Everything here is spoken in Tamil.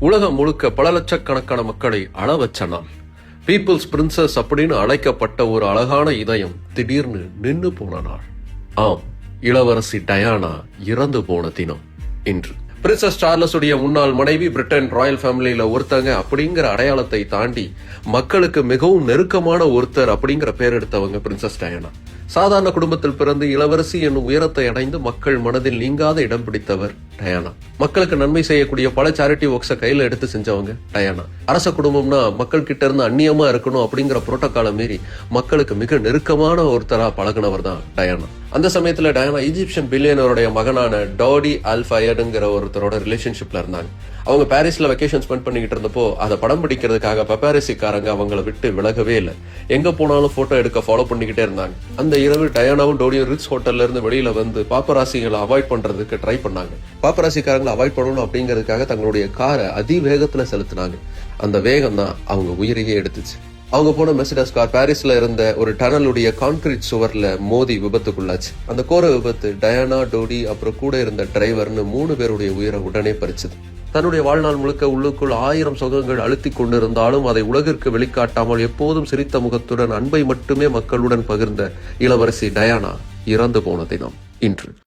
உலகம் முழுக்க பல லட்சக்கணக்கான மக்களை அள வச்ச பீப்புள்ஸ் பிரின்சஸ் அப்படின்னு அழைக்கப்பட்ட ஒரு அழகான இதயம் திடீர்னு நின்னு போன நாள். ஆம் இளவரசி டயானா இறந்து போன தினம் இன்று. பிரின்சஸ் சார்லஸ் உடைய முன்னாள் மனைவி பிரிட்டன் ராயல் ஃபேமிலியில ஒருத்தங்க அப்படிங்கிற அடையாளத்தை தாண்டி மக்களுக்கு மிகவும் நெருக்கமான ஒருத்தர் அப்படிங்கிற பேர் எடுத்தவங்க பிரின்சஸ் டயானா. சாதாரண குடும்பத்தில் பிறந்து இளவரசி என்னும் உயரத்தை அடைந்து மக்கள் மனதில் நீங்காத இடம் பிடித்தவர் டயானா. மக்களுக்கு நன்மை செய்யக்கூடிய பல சேரிட்டி ஒர்க்ஸை கையில் எடுத்து செஞ்சவங்க டயானா. அரச குடும்பம்னா மக்கள் கிட்ட இருந்து அந்நியமா இருக்கணும் அப்படிங்கிற புரோட்டோகாலை மீறி மக்களுக்கு மிக நெருக்கமான ஒருத்தரா பழகுனவர் தான் டயானா. அந்த சமயத்துல டயானா ஈஜிப்சியன் பில்லியனருடைய மகனான டாடி அல்ஃபயடுங்கிற ஒருத்தரோட ரிலேஷன்ஷிப்ல இருந்தாங்க. அவங்க பாரிஸ்ல வெக்கேஷன் ஸ்பெண்ட் பண்ணிக்கிட்டு இருந்தப்போ அதை படம் பிடிக்கிறதுக்காக பப்பாரிசிக்காரங்க அவங்கள விட்டு விலகவே இல்லை. எங்க போனாலும் போட்டோ எடுக்க ஃபாலோ பண்ணிக்கிட்டே இருந்தாங்க. அந்த இரவு டயானாவும் டோடியும் ரிட்ஸ் ஹோட்டல்ல இருந்து வெளியில வந்து பாப்பராசிகளை அவாய்ட் பண்றதுக்கு ட்ரை பண்ணாங்க. பாப்பராசிக்காரங்களை அவாய்ட் பண்ணணும் அப்படிங்கிறதுக்காக தங்களுடைய காரை அதிவேகத்துல செலுத்தினாங்க. அந்த வேகம் தான் அவங்க உயிரையே எடுத்துச்சு. அவங்க போன மெர்சிடஸ் கார் பாரிஸ்ல இருந்த ஒரு டனலுடைய கான்கிரீட் சுவர்ல மோதி விபத்துக்குள்ளாச்சு. அந்த கோர விபத்து டயானா டோடி அப்புறம் கூட இருந்த டிரைவர்னு மூணு பேருடைய உயிரை உடனே பறிச்சது. தன்னுடைய வாழ்நாள் முழுக்க உள்ளுக்குள் ஆயிரம் சுகங்கள் அழுத்திக் கொண்டிருந்தாலும் அதை உலகிற்கு வெளிக்காட்டாமல் எப்போதும் சிரித்த முகத்துடன் அன்பை மட்டுமே மக்களுடன் பகிர்ந்த இளவரசி டயானா இறந்து போன தினம் இன்று.